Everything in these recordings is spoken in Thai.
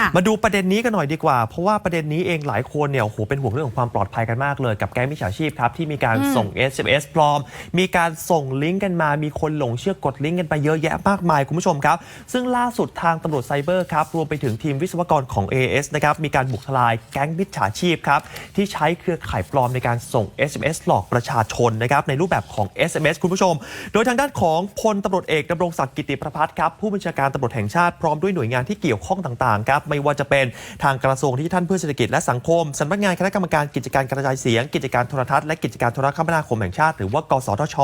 ค่ะมาดูประเด็นนี้กันหน่อยดีกว่า เพราะว่าประเด็นนี้เองหลายคนเนี่ยโอ้โหเป็นห่วงเรื่องของความปลอดภัยกันมากเลยกับแก๊งมิจฉาชีพครับที่มีการส่ง SMS ปลอม มีการส่งลิงก์กันมา มีคนหลงเชื่อกดลิงก์กันไปเยอะแยะมากมายคุณผู้ชมครับ ซึ่งล่าสุดทางตำรวจไซเบอร์ครับรวมไปถึงทีมวิศวกรของ AS นะครับมีการบุกทลายแก๊งมิจฉาชีพครับที่ใช้เครือข่ายปลอมในการส่ง SMS หลอกประชาชนนะครับในรูปแบบของ SMS คุณผู้ชม โดยทางด้านของพลตำรวจเอกดำรงศักดิ์กิติประพัฒน์ครับผู้บัญชาการตำรวจแห่งชาติพร้อมด้วยหน่วยงานที่เกี่ยวข้องต่างๆครับไม่ว่าจะเป็นทางกระทรวงดิจิทัลเพื่อเศรษฐกิจและสังคมสำนักงานคณะกรรมการกิจการกระจายเสียง กิจการโทรทัศน์และกิจการโทรคมนาคมแห่งชาติ หรือว่ากสทช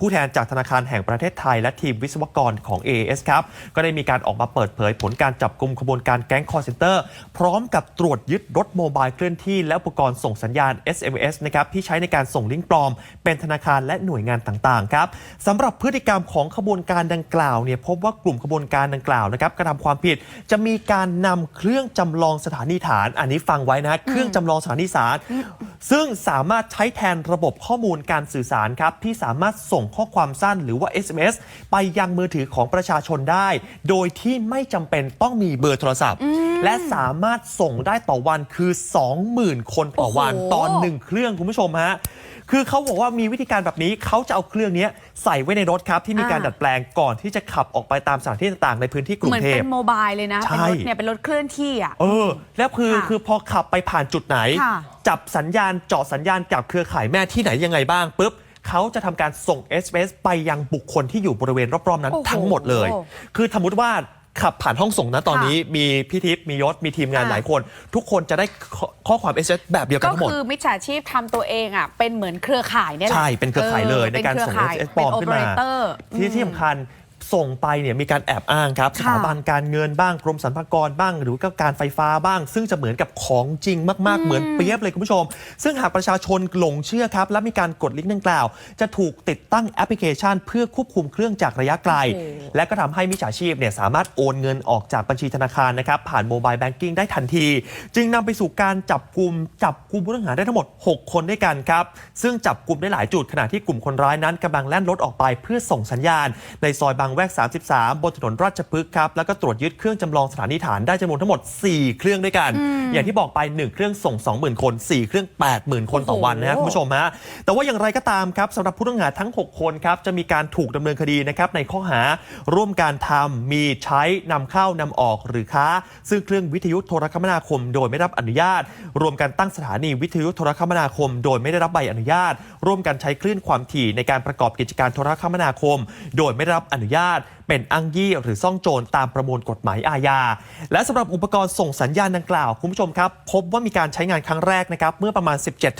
ผู้แทนจากธนาคารแห่งประเทศไทย และทีมวิศวกรของ AAS ครับก็ได้มีการออกมาเปิดเผยผลการจับกลุ่มขบวนการแก๊งคอร์เซนเตอร์พร้อมกับตรวจยึดรถโมบายเคลื่อนที่ และอุปกรณ์ส่งสัญญาณ SMS นะครับที่ใช้ในการส่งลิงก์ปลอม เป็นธนาคารและหน่วยงานต่างๆครับสำหรับพฤติกรรมของขบวนการดังกล่าวเนี่ยพบว่ากลุ่มขบวนการดังกล่าวนะครับกระทำความผิดจะมีการนำเครื่องจำลองสถานีฐาน อันนี้ฟังไว้นะเครื่องจำลองสถานีสารซึ่งสามารถใช้แทนระบบข้อมูลการสื่อสารครับที่สามารถส่งข้อความสั้นหรือว่า SMS ไปยังมือถือของประชาชนได้ โดยที่ไม่จำเป็นต้องมีเบอร์โทรศัพท์ และสามารถส่งได้ต่อวันคือ 20,000 คนต่อวันโอ้โหตอนหนึ่งเครื่องคุณผู้ชมฮะคือเขาบอกว่ามีวิธีการแบบนี้เขาจะเอาเครื่องนี้ใส่ไว้ในรถครับ ที่มีการอ่าดัดแปลงก่อนที่จะขับออกไปตามสถานที่ต่างๆ ในพื้นที่กรุเหงมือนเทเป็พนโมบายเลยนะใช่เป็นรถเนี่ยเป็นรถเคลื่อนที่อะเออ แล้วคือค่ะคือพอขับไปผ่านจุดไหนค่ะจับสัญญาณเจาะสัญญาณกับเครือข่ายแม่ที่ไหนยังไงบ้างปุ๊บเขาจะทำการส่ง SMS ไปยังบุคคลที่อยู่บริเวณรอบๆนั้นโอ้โหทั้งหมดเลย คือสมมติว่า ขับผ่านห้องส่งนะตอนนี้มีพี่ทิพย์มียศมีทีมงานค่ะหลายคน ทุกคนจะได้ข้อข้อความ SMS แบบเดียวกันก็ทั้งหมดคือมิจฉาชีพทำตัวเองอะเป็นเหมือนเครือข่ายเนี่ยแหละใช่ เป็นเครือข่ายเลยในการส่งเป็นเครือข่าย SMS ปลอมขึ้นมาเป็น operator ที่ที่สำคัญ ส่งไปเนี่ยมีการแอบอ้างครับสค่ะถาบันการเงินบ้างกรมสรรพากรบ้าง หรือก็การไฟฟ้าบ้าง ซึ่งจะเหมือนกับของจริงมาก ๆ เหมือนเปรียบเลยคุณผู้ชม ซึ่งหากประชาชนหลงเชื่อครับ และมีการกดลิงก์ดังกล่าว จะถูกติดตั้งแอปพลิเคชัน เพื่อควบคุมเครื่องจากระยะไกลโอ้โหและก็ทำให้มิจฉาชีพเนี่ยสามารถโอนเงินออกจากบัญชีธนาคารนะครับผ่านโมบายแบงกิ้งได้ทันที จึงนำไปสู่การจับกลุ่มจับกลุ่มผู้ต้องหาได้ทั้งหมด 6 คนด้วยกันครับซึ่งจับกลุ่มได้หลายจุดขณะที่กลุ่มคนร้ายนั้นกำลังแล่นรถออกไปเพื่อส่งสัญญาณ ในซอยบางแวก 33 บนถนนราชพฤกษ์ครับ แล้วก็ตรวจยึดเครื่องจำลองสถานีฐานได้จำนวนทั้งหมด 4 เครื่องด้วยกัน อย่างที่บอกไป 1 เครื่องส่ง 20,000 คน 4 เครื่อง 80,000 คนต่อวันนะครับคุณผู้ชมฮะแต่ว่าอย่างไรก็ตามครับสำหรับผู้ต้องหาทั้ง 6 คนครับจะมีการถูกดำเนินคดีนะครับในข้อหาร่วมการทำมีใช้นำเข้านำออกหรือค้า ซึ่งเครื่องวิทยุโทรคมนาคม โดยไม่ได้รับอนุญาต รวมกันตั้งสถานีวิทยุโทรคมนาคม โดยไม่ได้รับใบอนุญาต ร่วมกันใช้คลื่นความถี่ในการประกอบกิจการโทรคมนาคม โดยไม่ได้รับอนุญาต not เป็นอ้างยี่หรือซ่องโจรตามประมวลกฎหมายอาญา และสำหรับอุปกรณ์ส่งสัญญาณดังกล่าว คุณผู้ชมครับ พบว่ามีการใช้งานครั้งแรกนะครับเมื่อประมาณ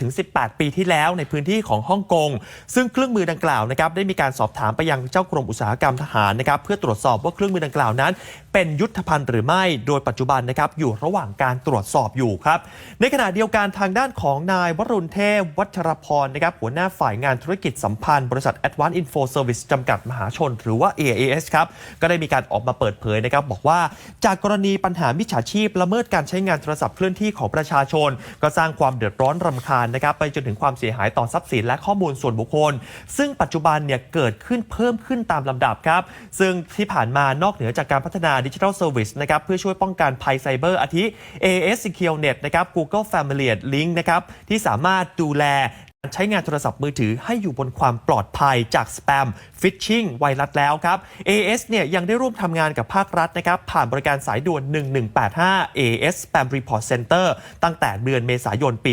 17-18 ปีที่แล้วในพื้นที่ของฮ่องกง ซึ่งเครื่องมือดังกล่าวนะครับได้มีการสอบถามไปยังเจ้ากรมอุตสาหกรรมทหารนะครับเพื่อตรวจสอบว่าเครื่องมือดังกล่าวนั้น เป็นยุทธภัณฑ์หรือไม่ โดยปัจจุบันนะครับอยู่ระหว่างการตรวจสอบอยู่ครับ ในขณะเดียวกันทางด้านของนายวรุณเทพวัชรพรนะครับหัวหน้าฝ่ายงานธุรกิจสัมพันธ์บริษัท Advanced Info Service จำกัดมหาชน หรือว่า AAS ครับก็ได้มีการออกมาเปิดเผยนะครับบอกว่าจากกรณีปัญหามิจฉาชีพละเมิดการใช้งานโทรศัพท์เคลื่อนที่ของประชาชน ก็สร้างความเดือดร้อนรำคาญนะครับไปจนถึงความเสียหายต่อทรัพย์สินและข้อมูลส่วนบุคคล ซึ่งปัจจุบันเนี่ยเกิดขึ้นเพิ่มขึ้นตามลำดับครับ ซึ่งที่ผ่านมานอกเหนือจากการพัฒนาดิจิทัลเซอร์วิสนะครับเพื่อช่วยป้องกันภัยไซเบอร์อาทิ AS Secure Net นะครับ Google Family Link นะครับที่สามารถดูแล การใช้งานโทรศัพท์มือถือให้อยู่บนความปลอดภัยจากสแปมฟิชชิงไวรัสแล้วครับ AS เนี่ยยังได้ร่วมทำงานกับภาครัฐนะครับ ผ่านบริการสายด่วน 1185 AS Spam Report Center ตั้งแต่เดือนเมษายนปี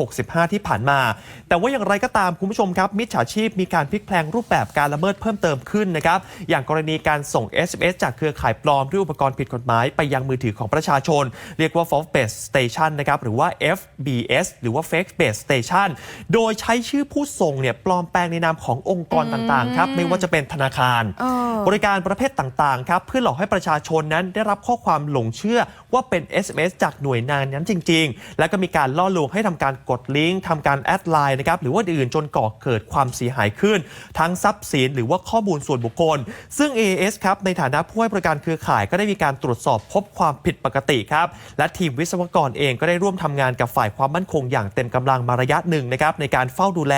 2565 ที่ผ่านมา แต่ว่าอย่างไรก็ตามคุณผู้ชมครับ มิจฉาชีพมีการพลิกแพลงรูปแบบการละเมิดเพิ่มเติมขึ้นนะครับ อย่างกรณีการส่ง SMS จากเครือข่ายปลอมด้วยอุปกรณ์ผิดกฎหมายไปยังมือถือของประชาชน เรียกว่า false base station นะครับหรือว่า FBS หรือว่า fake base station โดยใช้ชื่อผู้ส่งเนี่ยปลอมแปลงในนามขององค์กรต่างๆครับไม่ว่าจะเป็นธนาคารเออบริการประเภทต่างๆครับเพื่อหลอกให้ประชาชนนั้นได้รับข้อความหลงเชื่อว่าเป็น SMS จากหน่วยงานนั้นจริง ๆ แล้วก็มีการล่อลวงให้ทำการกดลิงก์ทำการแอดไลน์นะครับหรือว่าอื่นจนก่อเกิดความเสียหายขึ้น ทั้งทรัพย์สินหรือว่าข้อมูลส่วนบุคคล ซึ่ง AAS ครับในฐานะผู้ให้บริการเครือข่ายก็ได้มีการตรวจสอบพบความผิดปกติครับและทีมวิศวกรเองก็ได้ร่วมทำงานกับฝ่ายความมั่นคงอย่างเต็มกำลังมาระยะหนึ่งนะครับในการเฝ้าดูแล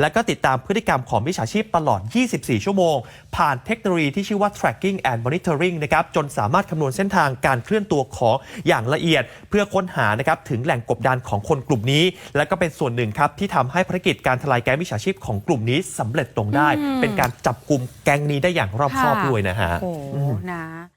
และก็ติดตามพฤติกรรมของมิจฉาชีพตลอด 24 ชั่วโมง ผ่านเทคโนโลยีที่ชื่อว่า tracking and monitoring นะครับจนสามารถคำนวณเส้นทางการเคลื่อนตัวของอย่างละเอียด เพื่อค้นหานะครับถึงแหล่งกบดานของคนกลุ่มนี้ และก็เป็นส่วนหนึ่งครับที่ทำให้ภารกิจการทลายแก๊งมิจฉาชีพของกลุ่มนี้สำเร็จลงได้ เป็นการจับกลุ่มแก๊งนี้ได้อย่างรอบคอบค่ะด้วยนะฮะโอ้โหนะ